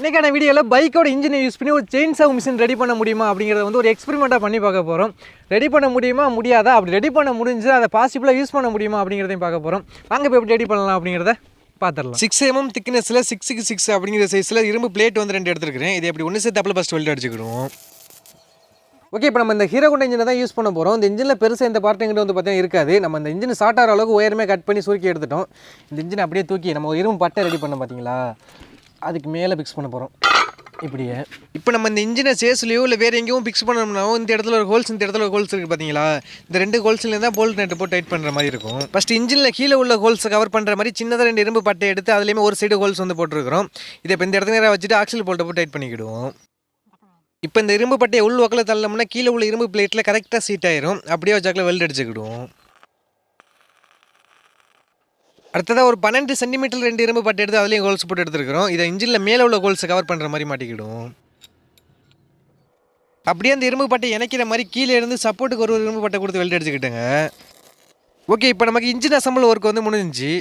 இன்றைக்கான வீடியோவில் பைக்கோட இன்ஜினை யூஸ் பண்ணி ஒரு செயின் சாவ் மிஷின் ரெடி பண்ண முடியுமா அப்படிங்கிறத வந்து ஒரு எக்ஸ்பெரிமெண்ட்டாக பண்ணி பார்க்க போகிறோம் ரெடி பண்ண முடியுமா? முடியாதா? அப்படி ரெடி பண்ண முடிஞ்சு அதை பாசிபிளாக யூஸ் பண்ண முடியுமா அப்படிங்கிறதையும் பார்க்க போகிறோம் வாங்க இப்போ எப்படி ரெடி பண்ணலாம் அப்படிங்கிறத பார்த்துடலாம். சிக்ஸ் எம்எம் திக்னஸில் சிக்ஸுக்கு சிக்ஸ் அப்படிங்கிற சைஸில் இரும்பு பிளேட் வந்து ரெண்டு எடுத்துருக்கிறேன். இது எப்படி ஒன்று சேர்த்து அப்பில் ஃபஸ்ட் வெல்ட் அடிச்சுக்கிடுவோம். ஓகே இப்போ நம்ம இந்த ஹீரோ கொண்ட இன்ஜினை தான் யூஸ் பண்ண போகிறோம் இந்த இன்ஜினில் பெருசாக இந்த பார்ட் எங்கிட்ட வந்து பார்த்தீங்கன்னா இருக்காது. நம்ம இந்த இன்ஜின் ஸ்டார்ட் ஆகிற அளவுக்கு உயரமே கட் பண்ணி சுருக்கி எடுத்துட்டோம். இந்த இன்ஜினை அப்படியே தூக்கி நம்ம இரும்பு பட்டை ரெடி பண்ணோம் பார்த்தீங்களா அதுக்கு மேலே ஃபிக்ஸ் பண்ண போகிறோம் இப்படியே. இப்போ நம்ம இந்த இன்ஜினை சேஸ்லையோ இல்லை வேறு எங்கேயும் ஃபிக்ஸ் பண்ணோம்னாவோ இந்த இடத்துல ஒரு ஹோல்ஸ் இந்த இடத்துல ஒரு ஹோல்ஸ் இருக்குது பார்த்தீங்களா இந்த ரெண்டு ஹோல்ஸ்லேருந்து தான் போல்ட் நெட்டு போட்டு டைட் பண்ணுற மாதிரி இருக்கும். ஃபஸ்ட் இன்ஜினில் கீழே உள்ள ஹோல்ஸை கவர் பண்ணுற மாதிரி சின்னதாக ரெண்டு இரும்பு பட்டை எடுத்து அதுலேயுமே ஒரு சைடு ஹோல்ஸ் வந்து போட்டுருக்கிறோம். இதை இப்போ இந்த இடத்துல நேராக வச்சுட்டு ஆக்சில் போல்ட்டை போட்டு டைட் பண்ணிக்கிடுவோம். இப்போ இந்த இரும்பு பட்டையை உள் உக்கில் தள்ளோம்னா கீழே உள்ள இரும்பு பிளேட்டில் கரெக்டாக சீட் ஆயிரும். அப்படியே வச்சாக்கில் வெல்ட் அடிச்சுக்கிடுவோம். அடுத்ததாக ஒரு பன்னெண்டு சென்டிமீட்டர் ரெண்டு இரும்பு பட்டை எடுத்து அதுலேயும் கோல்ஸ் போட்டு எடுத்துருக்கிறோம். இதை இன்ஜினில் மேலே உள்ள கோல்ஸை கவர் பண்ணுற மாதிரி மாட்டிக்கிடும். அப்படியே அந்த இரும்பு பட்டை இணைக்கிற மாதிரி கீழே இருந்து சப்போர்ட்டுக்கு ஒரு ஒரு இரும்பு பட்டை கொடுத்து வெல்ட் அடிச்சுக்கிட்டேங்க. ஓகே இப்போ நமக்கு இன்ஜின் அசம்பிள் ஒர்க் வந்து முடிஞ்சுச்சு.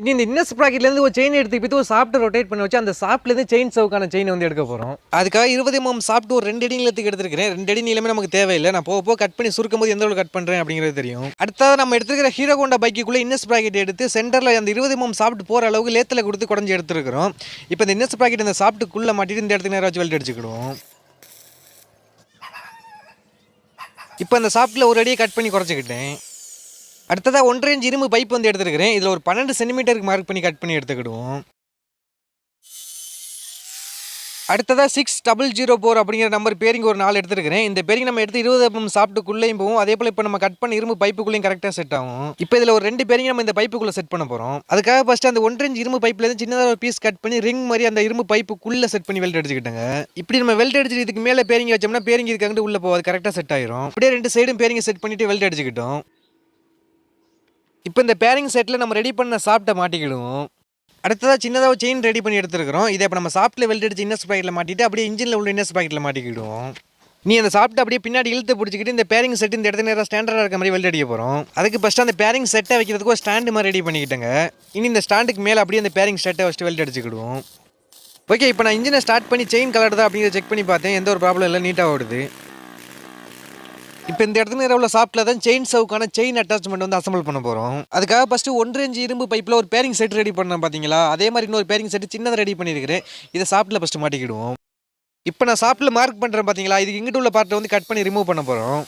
இனி இந்த இன்னஸ் ப்ராக்கெட்லேருந்து ஒரு செயின் எடுத்துக்கிட்டு ஒரு சாஃப்ட் ரொட்டேட் பண்ணி வச்சு அந்த சாஃப்ட்லேருந்து செயின் சவுக்கான செயின் வந்து எடுக்க போகிறோம் அதுக்காக இருபது mm எம்எம் சாப்பிட்டு ஒரு ரெண்டு அடி நீளத்துக்கு எடுத்துருக்கிறேன். ரெண்டு அடி நீளமே நமக்கு தேவையில்லை. நான் போக போக கட் பண்ணி சுருக்கும் போது எந்த அளவு கட் பண்ணுறேன் அப்படிங்கிறது தெரியும். அடுத்தது நம்ம எடுத்துக்கிற ஹீரோ கொண்ட பைக்குள்ளே இன்னஸ் ப்ராக்கெட் எடுத்து சென்டரில் அந்த இருபது எம்எம் சாப்பிட்டு போகிற அளவுக்கு லேத்தில் கொடுத்து குடஞ்சி எடுத்துருக்கிறோம். இப்போ இந்த இன்னஸ் ப்ராக்கெட் இந்த சாஃப்ட்டுக்குள்ளே மாட்டிட்டு இந்த இடத்துக்கு நேரம் வச்சு வெல்ட் அடிச்சுக்கிடுவோம். இப்போ அந்த சாஃப்ட்டில் ஒரு அடியை கட் பண்ணி குறைச்சிக்கிட்டேன். அடுத்ததாக ஒன்றரை இன்ச் இரும்பு பைப் வந்து எடுத்துருக்கிறேன். இதில் ஒரு பன்னெண்டு சென்டிமீட்டருக்கு மார்க் பண்ணி கட் பண்ணி எடுத்துக்கிடுவோம். அடுத்ததாக சிக்ஸ் டபுள் ஜீரோ ஃபோர் அப்படிங்கிற நம்பர் பேரிங் ஒரு நாள் எடுத்துருக்கிறேன். இந்த பேரிங் நம்ம எடுத்து இருபது எம்எம் சாப்பிட்டுக்குள்ளேயும் போகும் அதே போல் இப்போ நம்ம கட் பண்ணி இரும்பு பைப்புக்குள்ளேயும் கரெக்டாக செட் ஆகும். இப்போ இதில் ஒரு ரெண்டு பேரிங் நம்ம இந்த பைப்புக்குள்ளே செட் பண்ண போகிறோம் அதுக்காக ஃபஸ்ட்டு அந்த ஒன்றரை இன்ச் இரும்பு பைப்லேருந்து சின்னதாக ஒரு பீஸ் கட் பண்ணி ரிங் மாதிரி அந்த இரும்பு பைப்புக்குள்ளே செட் பண்ணி வெல்ட் அடிச்சுக்கிட்டாங்க. இப்படி நம்ம வெல்ட் அடிச்சுட்டு இதுக்கு மேலே பேரிங் வச்சோம்னா பேரிங் இதுக்காக உள்ளே போகாது. கரெக்டாக செட் ஆயிரும். அப்படியே ரெண்டு சைடும் பேரிங்க செட் பண்ணிட்டு வெல்ட் அடிச்சுக்கிட்டோம். இப்போ இந்த பேரிங் செட்டில் நம்ம ரெடி பண்ண சாப்பிட்ட மாட்டிக்கிடுவோம். அடுத்ததாக சின்னதாக செயின் ரெடி பண்ணி எடுத்துருக்கிறோம். இதை இப்போ நம்ம சாப்பிட்டில் வெல்ட் அடிச்சு இன்னஸ் பாக்கெட்டில் மாட்டிட்டு அப்படியே இன்ஜினில் உள்ள இன்னஸ் பாக்கெட்டில் மாட்டிக்கிடுவோம். நீ அந்த சாப்பிட்டு அப்படியே பின்னாடி இழுத்து பிடிச்சிக்கிட்டு இந்த பேரிங் செட் இந்த இடத்துல நேராக ஸ்டாண்டர்டாக இருக்க மாதிரி வெல்ட் அடிக்க போகிறோம் அதுக்கு ஃபஸ்ட்டு அந்த பேரிங் செட்டை வைக்கிறதுக்கு ஒரு ஸ்டாண்டு மாதிரி ரெடி பண்ணிக்கிட்டேங்க. இனி இந்த ஸ்டாண்டுக்கு மேலே அப்படியே அந்த பேரிங் செட்டை ஃபஸ்ட்டு வெல்ட் அடிச்சுக்கிடுவோம். ஓகே இப்போ நான் இன்ஜினை ஸ்டார்ட் பண்ணி செயின் கலர்தா அப்படிங்கிறத செக் பண்ணி பார்த்தேன். எந்த ஒரு ப்ராப்ளம் இல்லை நீட்டாக ஓடுது. இப்போ இந்த இடத்துல இரவில் உள்ள சாப்பிட்டில் தான் செயின் சவுக்கான செயின் அட்டாச்மெண்ட் வந்து அசம்பிள் பண்ண போகிறோம் அதுக்காக ஃபஸ்ட்டு ஒன்று இன்ச்சு இரும்பு பைப்பில் ஒரு பேரிங் செட் ரெடி பண்ணேன் பார்த்தீங்களா அதே மாதிரி இன்னொரு பேரிங் செட் சின்னதாக ரெடி பண்ணியிருக்கிறேன். இதை சாப்பிட்டில் ஃபஸ்ட்டு மாட்டிக்கிடுவோம். இப்போ நான் சாப்பிட்டில் மார்க் பண்ணுறேன் பார்த்தீங்களா இதுக்கு இங்கிட்ட உள்ள பார்ட்டை வந்து கட் பண்ணி ரிமூவ் பண்ண போகிறோம்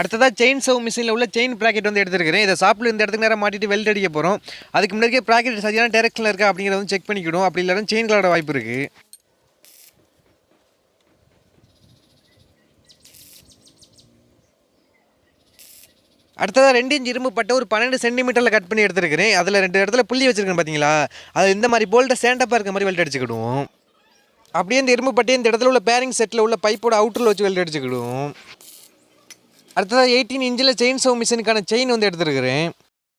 அடுத்ததாக செயின் சவு மிஷினில் உள்ள செயின் ப்ராக்கெட் வந்து எடுத்துருக்கிறேன். இதை சாப்பிட்டு இந்த இடத்துக்கு நேரம் மாட்டிட்டு வெல்ட் அடிக்க போகிறோம் அதுக்கு முன்னாடியே ப்ராக்கெட் சரியான டேரக்ஷனில் இருக்கா அப்படிங்கிறத வந்து செக் பண்ணிக்கிடும் அப்படி இல்லைன்னா செயின் கலோட வாய்ப்பு இருக்குது அடுத்ததாக ரெண்டு இன்ச் இரும்பு பட்டை ஒரு பன்னெண்டு சென்டிமீட்டரில் கட் பண்ணி எடுத்துருக்கிறேன். அதில் ரெண்டு இடத்துல புள்ளி வச்சுருக்கேன் பார்த்தீங்களா அது இந்த மாதிரி போல்ட்டை சேண்டப்பாக இருக்க மாதிரி வெல்ட் அடிச்சுக்கிடுவோம். அப்படியே இந்த இரும்பு பட்டையை இந்த இடத்துல உள்ள பேரிங் செட்டில் உள்ள பைப்போட அவுட்டரில் வச்சு வெல்ட் அடிச்சுக்கிடுவோம். அடுத்ததாக எயிட்டீன் இன்ச்சில் செயின் சோ மிஷினுக்கான செயின் வந்து எடுத்துருக்கிறேன்.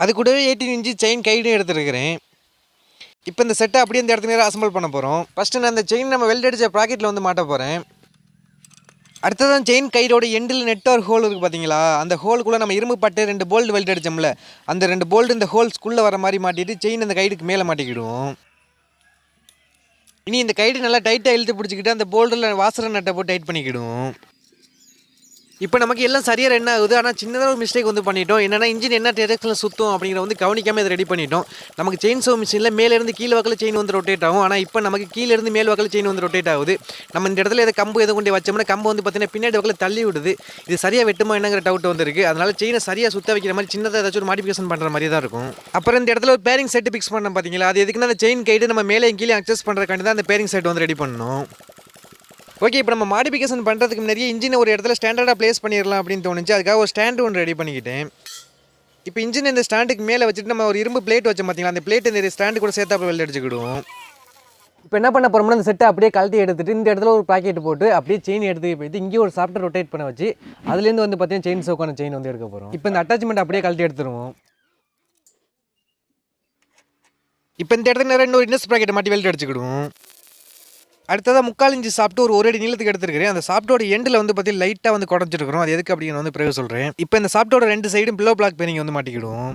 அது கூடவே எயிட்டீன் இன்ச்சு செயின் கைடும் எடுத்துருக்கிறேன். இப்போ இந்த செட்டை அப்படியே இந்த இடத்துல நேரம் அசம்பிள் பண்ண போகிறோம் ஃபஸ்ட்டு நான் அந்த செயின் நம்ம வெல்ட் அடித்த ப்ராக்கெட்டில் வந்து மாட்ட போகிறேன் அடுத்ததான் செயின் கயிறோட எண்டில் நெட்ஒர்க் ஹோல் இருக்குது பார்த்தீங்களா அந்த ஹோலுக்குள்ளே நம்ம இரும்பு பட்டு ரெண்டு போல்டு வெல்ட் அடிச்சோம்ல அந்த ரெண்டு போல்டு இந்த ஹோல்ஸ்குள்ளே வர மாதிரி மாட்டிட்டு செயின் அந்த கைடுக்கு மேலே மாட்டிக்கிடுவோம். இனி இந்த கைடு நல்லா டைட்டாக இழுத்து பிடிச்சிக்கிட்டு அந்த போல்டில் வாசர நட்டை போட்டு டைட் பண்ணிக்கிடுவோம். இப்போ நமக்கு எல்லாம் சரியாக என்ன ஆகுது? ஆனால் சின்னதாக ஒரு மிஸ்டேக் வந்து பண்ணிட்டோம். என்னென்னா இன்ஜின் என்ன டேரக்ஷனில் சுற்றும் அப்படிங்கிற வந்து கவனிக்காமல் இதை ரெடி பண்ணிட்டோம். நமக்கு செயின் சோ மிஷினில் மேலேருந்து கீழே வக்கில் செயின் வந்து ரொட்டேட் ஆகும். ஆனால் இப்போ நமக்கு கீழேருந்து மேல் வக்கில் செயின் வந்து ரொட்டேட் ஆகுது. நம்ம இந்த இடத்துல எதை கம்பு எதை கொண்டு வச்சோம்னா கம்பு வந்து பார்த்தீங்கன்னா பின்னாடி வக்கில் தள்ளி விடுது. இது சரியாக வெட்டுமா என்னங்கிற டவுட் வந்துருக்கு. அதனால் செயினை சரியாக சுத்த வைக்கிற மாதிரி சின்னதாக ஏதாச்சும் ஒரு மாடிஃபிகேஷன் பண்ணுற மாதிரி தான் இருக்கும். அப்புறம் இந்த இடத்துல ஒரு பேரிங் செட்டு ஃபிக்ஸ் பண்ண பார்த்தீங்களா அது எதுக்குன்னா அந்த செயின் கைடு நம்ம மேலே கீழே அக்சஸ் பண்ணுறதுக்காண்டி தான் அந்த பேரிங் செட் வந்து ரெடி பண்ணணும். ஓகே இப்போ நம்ம மாடிஃபிகேஷன் பண்ணுறதுக்கு முன்னாடியே இன்ஜினை ஒரு இடத்துல ஸ்டாண்டர்டாக ப்ளேஸ் பண்ணிடலாம் அப்படின்னு தோணுச்சு. அதுக்காக ஒரு ஸ்டாண்டு ஒன்று ரெடி பண்ணிக்கிட்டேன். இப்போ இன்ஜின் இந்த ஸ்டாண்டுக்கு மேலே வச்சுட்டு நம்ம ஒரு இரும்பு பிளேட் வச்சோம் பார்த்தீங்களா அந்த பிளேட் இந்த ஸ்டாண்டு கூட சேர்த்து அப்புறம் வெளில அடிச்சுக்கிடுவோம். இப்போ என்ன பண்ண போகிறோம்னா இந்த செட்டை அப்படியே கழட்டி எடுத்துட்டு இந்த இடத்துல ஒரு பாக்கெட் போட்டு அப்படியே செயின் எடுத்து போயிட்டு இங்கே ஒரு சாஃப்ட்வேர் ரொட்டேட் பண்ண வச்சு அதுலேருந்து வந்து பார்த்தீங்கன்னா செயின் சோக்கான செயின் வந்து எடுக்க போகிறோம் இப்போ இந்த அட்டாச்மெண்ட் அப்படியே கழட்டி எடுத்துருவோம். இப்போ இந்த இடத்துல நேரம் இன்னொரு இன்னஸ் ப்ராக்கெட்டை மாட்டி வெளில அடிச்சுக்கிடுவோம். அடுத்ததாக முக்கால் இஞ்சி சாப்பிட்டு ஒரு ஒரு அடி நீளத்துக்கு எடுத்துருக்கிறேன். அந்த சாப்பிட்டோட எண்டில் வந்து பார்த்தீங்கன்னா லைட்டாக வந்து குடஞ்சிருக்கிறோம் அது எதுக்கு அப்படின்னு வந்து பிறகு சொல்கிறேன் இப்போ இந்த சாப்பிட்டோட ரெண்டு சைடும் பில்லோ பிளாக் பெயினிங் வந்து மாட்டிக்கிடுவோம்.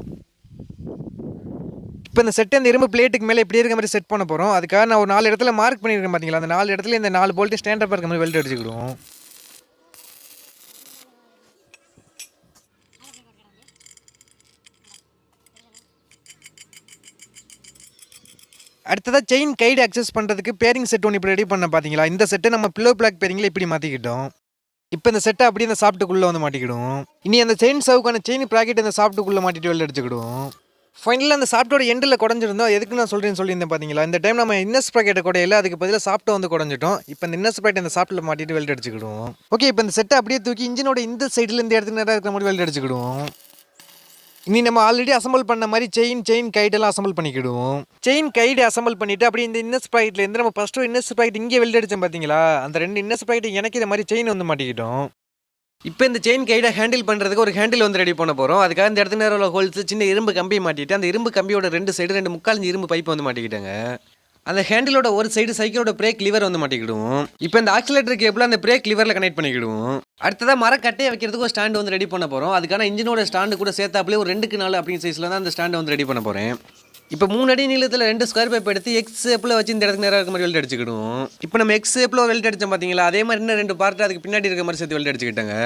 இப்போ இந்த செட்டு இந்த இரும்பு பிளேட்டுக்கு மேலே இப்படி இருக்க மாதிரி செட் பண்ண போகிறோம் அதுக்காக நான் ஒரு நாலு இடத்துல மார்க் பண்ணியிருக்கேன் பார்த்தீங்களா அந்த நாலு இடத்துல இந்த நாலு போல்ட்டு ஸ்டாண்டப் இருக்க மாதிரி வெல்ட் அடிச்சுக்கிடுவோம். அடுத்ததாக செயின் கைடு அக்சஸ் பண்ணுறதுக்கு பேரிங் செட் ஒன்று இப்படி ரெடி பண்ண பார்த்தீங்களா இந்த செட்டை நம்ம பில்லோ பிளாக் பேரிங்கில் இப்படி மாற்றிக்கிட்டோம் இப்போ இந்த செட்டை அப்படியே இந்த சாப்பிட்டுக்குள்ளே வந்து மாட்டிக்கிடுவோம் இனி அந்த செயின் சவுக்கான செயின் ப்ராக்கெட் இந்த சாப்பிட்டுக்குள்ளே மாட்டிட்டு வெளில அடிச்சுக்கிடுவோம் ஃபைனலாக அந்த சாப்பிட்டோட எண்டில் குடஞ்சிருந்தோம் எதுக்கு நான் சொல்கிறேன்னு சொல்லியிருந்தேன் பார்த்தீங்களா இந்த டைம் நம்ம இன்னஸ் ப்ராக்கெட்டை குடையில அதுக்கு பதிலாக சாப்பிட்டு வந்து குடஞ்சிட்டோம். இப்போ இந்த இன்னஸ் ப்ராக்கெட் இந்த சாப்பிட்டில் மாட்டிட்டு வெளில அடிச்சுக்கிடுவோம் ஓகே இப்போ இந்த செட்டை அப்படியே தூக்கி இன்ஜினோட இந்த சைடில் இந்த இடத்துக்கு நேராக இருக்கிற மாதிரி வெளில அடிச்சுக்கிடுவோம் இனி நம்ம ஆல்ரெடி அசம்பிள் பண்ண மாதிரி செயின் செயின் கைடெல்லாம் அசம்பிள் பண்ணிக்கிடுவோம். செயின் கைடு அசம்பிள் பண்ணிவிட்டு அப்படியே இந்த இன்னஸ் ப்ராக்கெட்ல இருந்து நம்ம ஃபஸ்ட்டு இன்னஸ் ப்ராக்கெட் இங்கே வெளில அடித்தோம் பார்த்தீங்களா? அந்த ரெண்டு இன்னஸ் ப்ராக்கெட் எனக்கு இந்த மாதிரி செயின் வந்து மாட்டிக்கிட்டோம். இப்போ இந்த செயின் கைடை ஹேண்டில் பண்ணுறதுக்கு ஒரு ஹேண்டில் வந்து ரெடி பண்ண போகிறோம் அதுக்காக இந்த இடத்துல நேரம் உள்ள ஹோல்ஸ் சின்ன இரும்பு கம்பி மாட்டிட்டு அந்த இரும்பு கம்பியோட ரெண்டு சைடு ரெண்டு முக்கால் இரும்பு பைப் வந்து மாட்டிக்கிட்டாங்க. அந்த ஹேண்டிலோட ஒரு சைடு சைக்கிளோட பிரேக் லிவர் வந்து மாட்டிக்கிடுவோம். இப்போ இந்த ஆக்சிலேட்டர் கேபிள் அந்த பிரேக் லிவரில் கனெக்ட் பண்ணிக்கிடுவோம். அடுத்ததாக மரக்கட்டையை வைக்கிறதுக்கு ஒரு ஸ்டாண்டு வந்து ரெடி பண்ண போகிறோம் அதுக்கான இன்ஜினோட ஸ்டாண்டு கூட சேர்த்தாப்புலேயே ஒரு ரெண்டுக்கு நாலு அப்படிங்கிற சைஸில் தான் அந்த ஸ்டாண்டை வந்து ரெடி பண்ண போகிறேன் இப்போ மூணு அடி நீளத்தில் ரெண்டு ஸ்கொயர் பைப் எடுத்து எக்ஸ் ஷேப்பில் வச்சு இந்த இடத்துக்கு நேராக இருக்க மாதிரி வெல்ட் அடிச்சுக்கிடுவோம். இப்போ நம்ம எக்ஸ் ஷேப்பில் வெல்ட் அடித்தோம் பார்த்தீங்களா அதே மாதிரி இன்னும் ரெண்டு பார்ட்டு அதுக்கு பின்னாடி இருக்க மாதிரி சேர்த்து வெல்ட் அடிச்சுக்கிட்டாங்க.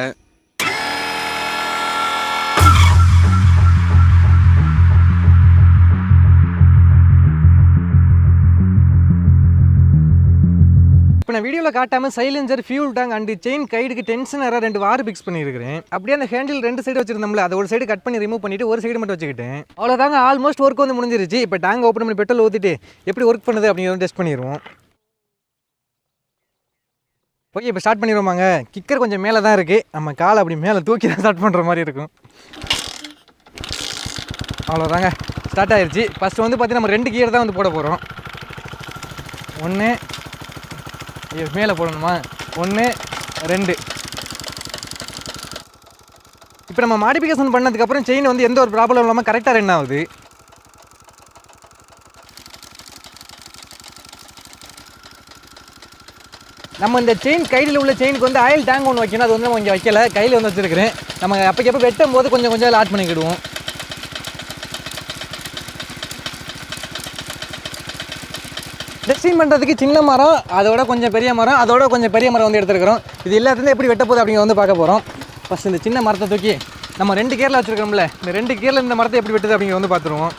இப்போ நான் வீடியோவில் காட்டாமல் silencer fuel tank and chain கைடுக்கு டென்ஷனராக ரெண்டு வார் பிக்ஸ் பண்ணியிருக்கிறேன் அப்படியே அந்த ஹேண்டில் ரெண்டு சைடு வச்சிருந்தோம்ல அதை ஒரு சைடு கட் பண்ணி ரிமூவ் பண்ணிட்டு ஒரு சைடு மட்டும் வச்சுக்கிட்டேன். அவ்வளோதாங்க ஆல்மோஸ்ட் ஒர்க் வந்து முடிஞ்சிருச்சு. இப்போ டேங்க் ஓப்பன் பண்ணி பெட்ரோல் ஊற்றிட்டு எப்படி ஒர்க் பண்ணுது அப்படிங்கிறத டெஸ்ட் பண்ணிடுவோம் ஓகே இப்போ ஸ்டார்ட் பண்ணிடுவோமாங்க. கிக்கர் கொஞ்சம் மேலே தான் இருக்குது நம்ம காலை அப்படி மேலே தூக்கி தான் ஸ்டார்ட் பண்ணுற மாதிரி இருக்கும். அவ்வளோதாங்க ஸ்டார்ட் ஆயிடுச்சு ஃபஸ்ட்டு வந்து பார்த்தீங்கன்னா நம்ம ரெண்டு கியர் தான் வந்து போட போகிறோம் ஒன்று ஐயோ மேலே போடணுமா? ஒன்று ரெண்டு. இப்போ நம்ம மாடிஃபிகேஷன் பண்ணதுக்கப்புறம் செயின் வந்து எந்த ஒரு ப்ராப்ளம் இல்லாமல் கரெக்டாக ரன் ஆகுது? நம்ம இந்த செயின் கையில் உள்ள செயினுக்கு வந்து ஆயில் டேங்க் ஒன்று வைக்கணும். அது வந்து நம்ம இங்கே வைக்கல. கையில் வந்து வச்சுருக்கிறேன். நம்ம அப்போக்கப்போ வெட்டும் போது கொஞ்சம் கொஞ்சம் ஆட் பண்ணிக்கிடுவோம். டெஸ்டின் பண்ணுறதுக்கு சின்ன மரம் அதோட கொஞ்சம் பெரிய மரம் அதோட கொஞ்சம் பெரிய மரம் வந்து எடுத்துருக்கிறோம். இது எல்லாத்துலேருந்து எப்படி வெட்ட போகுது அப்படிங்க வந்து பார்க்க போகிறோம் ஃபஸ்ட் இந்த சின்ன மரத்தை தூக்கி நம்ம ரெண்டு கேரில் வச்சுருக்கோம்ல இந்த ரெண்டு கேரில் இந்த மரத்தை எப்படி வெட்டுது அப்படிங்க வந்து பார்த்துருவோம்.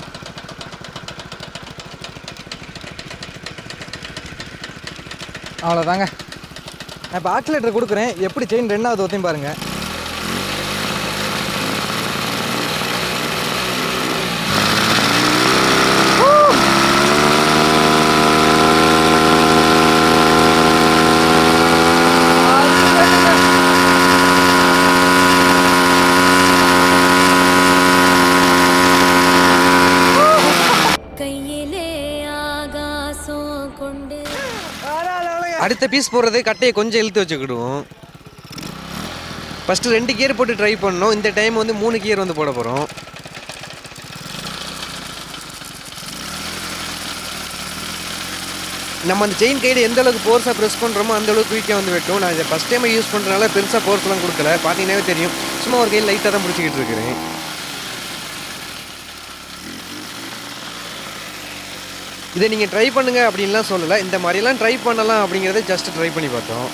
அவ்வளோதாங்க நான் இப்போ ஆக்சிலேட்டர் கொடுக்குறேன். எப்படி செயின் ரெண்டாவது ஒத்தையும் பாருங்கள் கையிலே ஆகாசம் கொண்டு அடுத்த பீஸ் போடுறது கட்டையை கொஞ்சம் இழுத்து வச்சுக்கிடுவோம். ஃபஸ்ட்டு ரெண்டு கியர் போட்டு ட்ரை பண்ணோம் இந்த டைம் வந்து மூணு கியர் வந்து போட போகிறோம் நம்ம அந்த செயின் கைடு எந்த அளவுக்கு ஃபோர்ஸாக ப்ரெஸ் பண்ணுறோமோ அந்த அளவுக்கு குயிக்காக வந்து வெட்டும். நான் இதை ஃபஸ்ட் டைம் யூஸ் பண்ணுறதுனால பெருசாக ஃபோர்ஸ்லாம் கொடுக்கல. பார்த்தீங்கன்னாவே தெரியும். சும்மா ஒரு கையில் லைட்டாக தான் பிடிச்சிக்கிட்டு இருக்கிறேன். இதை நீங்கள் ட்ரை பண்ணுங்கள் அப்படின்லாம் சொல்லலை. இந்த மாதிரிலாம் ட்ரை பண்ணலாம் அப்படிங்கிறத ஜஸ்ட் ட்ரை பண்ணி பார்த்தோம்.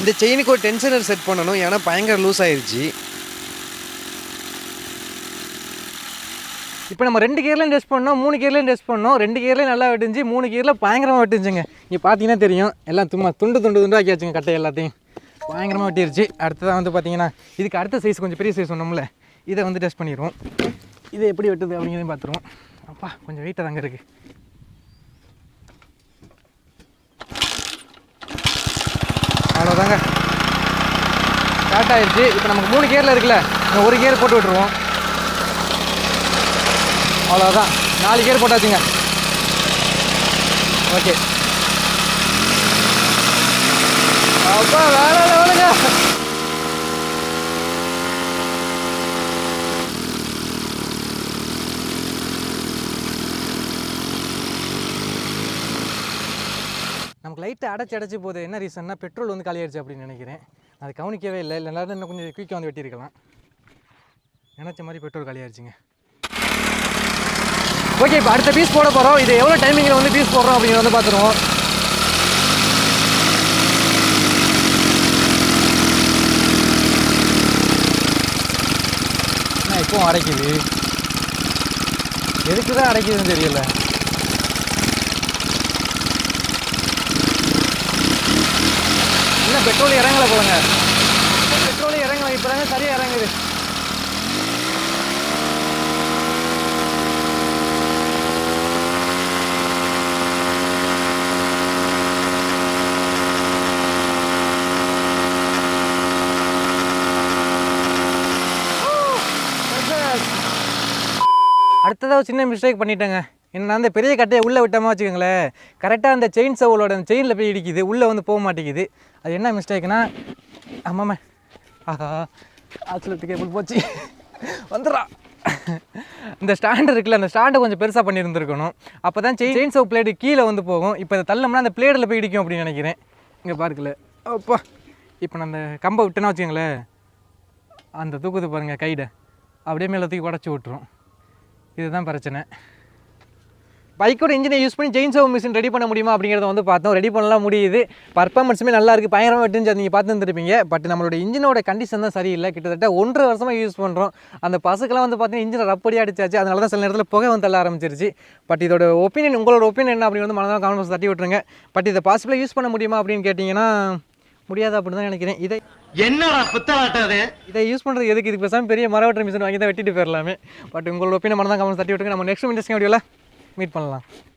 இந்த செயினுக்கு ஒரு டென்ஷனர் செட் பண்ணணும். ஏன்னா பயங்கர லூஸ் ஆயிடுச்சு இப்போ நம்ம ரெண்டு கியர்லையும் டெஸ்ட் பண்ணோம் மூணு கேர்லேயும் டெஸ்ட் பண்ணோம். ரெண்டு கியர்லையும் நல்லா வெட்டிஞ்சு மூணு கியரில் பயங்கரமாக வெட்டிஞ்சுங்க இங்கே பார்த்தீங்கன்னா தெரியும் எல்லாம் சும்மா துண்டு துண்டு துண்டு ஆக்கியாச்சுங்க கட்டை எல்லாத்தையும். பயங்கரமாக வெட்டிருச்சு. அடுத்ததாக வந்து பார்த்தீங்கன்னா இதுக்கு அடுத்த சைஸ் கொஞ்சம் பெரிய சைஸ் சொன்னோம்ல இதை வந்து டெஸ்ட் பண்ணிடுவோம். இதை எப்படி வெட்டுது அப்படிங்கிறதையும் பார்த்துருவோம் அப்பா கொஞ்சம் வெயிட்டாக தாங்க இருக்குது அவ்வளோதாங்க ஸ்டார்ட் ஆயிடுச்சு இப்போ நமக்கு மூணு கேரில் இருக்குல்ல ஒரு கேர் போட்டு விட்டுருவோம். அவ்வளோதான் நாலு கேர் போட்டாச்சுங்க. ஓகே. அப்பா வேற லெவலுங்க நமக்கு லைட்டை அடைச்சி அடைச்சி போகுது. என்ன ரீசன்னா பெட்ரோல் வந்து காலியாயிடுச்சு அப்படின்னு நினைக்கிறேன். அது கவனிக்கவே இல்லை. இல்லை எல்லாரும் இன்னும் கொஞ்சம் குயிக்காக வந்து வெட்டியிருக்கலாம். நினச்ச மாதிரி பெட்ரோல் காலியாகிடுச்சிங்க ஓகே இப்போ அடுத்த பீஸ் போட போகிறோம் இது எவ்வளோ டைமிங்கில் வந்து பீஸ் போடுறோம் அப்படிங்கிறத வந்து பார்த்துருவோம். என்ன இப்போவும் அடைக்குது? எதுக்கு தான் அடைக்குதுன்னு தெரியல. இன்னும் பெட்ரோல் இறங்கலை போலங்க பெட்ரோல் இறங்கல இப்போ தாங்க சரியாக இறங்குது அடுத்ததாக ஒரு சின்ன மிஸ்டேக் பண்ணிட்டேங்க. என்ன அந்த பெரிய கட்டையை உள்ளே விட்டோமா வச்சுக்கோங்களேன். கரெக்டாக அந்த செயின் சவுலோட அந்த செயினில் போய் இடிக்குது. உள்ளே வந்து போக மாட்டேங்குது. அது என்ன மிஸ்டேக்னா ஆமாம்மா. ஆஹா ஆக்சிலேட்டர் கேபிள் போச்சு. வந்துடுறா. இந்த ஸ்டாண்டு இருக்குல்ல அந்த ஸ்டாண்டை கொஞ்சம் பெருசாக பண்ணியிருந்துருக்கணும். அப்போ தான் செயின் செயின் சவு பிளேடு கீழே வந்து போகும். இப்போ இதை தள்ளோம்னா அந்த பிளேடில் போய் இடிக்கும் அப்படின்னு நினைக்கிறேன். இங்கே பார்க்கல அப்பா இப்போ நான் அந்த கம்பை விட்டேன்னா வச்சுக்கோங்களேன். அந்த தூக்குது பாருங்கள் கைடை அப்படியே மேலே தூக்கி உடச்சி விட்டுரும். இதுதான் பிரச்சனை. பைக்கோட இன்ஜினை யூஸ் பண்ணி ஜெயின் சவ் மிஷின் ரெடி பண்ண முடியுமா அப்படிங்கிறத வந்து பார்த்தோம். ரெடி பண்ணலாம் முடியுது. பர்ஃபார்மன்ஸுமே நல்லா இருக்குது பயங்கரமாக வெட்டுஞ்சு நீங்கள் பார்த்து இருந்திருப்பீங்க. பட் நம்மளோட இன்ஜினோட கண்டிஷன் தான் சரியில்லை. கிட்டத்தட்ட ஒன்றரை வருஷமாக யூஸ் பண்ணுறோம் அந்த பசுக்கெல்லாம் வந்து பார்த்தீங்கன்னா இன்ஜினை ரப்படி அடிச்சாச்சு. அதனால தான் சில நேரத்தில் புகை வந்து தள்ள ஆரம்பிச்சிருச்சு. பட் இதோட ஒப்பீனியன் உங்களோட ஒப்பீனியன் என்ன அப்படின்னு வந்து மனதாக கமெண்ட் தட்டி விட்டுருங்க. பட் இதை பாசிபிளாக யூஸ் பண்ண முடியுமா அப்படின்னு கேட்டிங்கன்னா முடியாது அப்படின்னு தான் நினைக்கிறேன். இதை என்னடா புத்தாட்டம் இதை யூஸ் பண்ணுறது எதுக்கு? இதுக்கு பேசாமல் பெரிய மரவற்ற மிஷின் வாங்கி தான் வெட்டிட்டு போயிடலாமே பட் உங்களோட ஒப்பீனியன் மனதாக கமெண்ட் தட்டி விட்டுங்க நம்ம நெக்ஸ்ட் இன்ட்ரெஸ்டிங் வீடியோவில் மீட் பண்ணலாம்.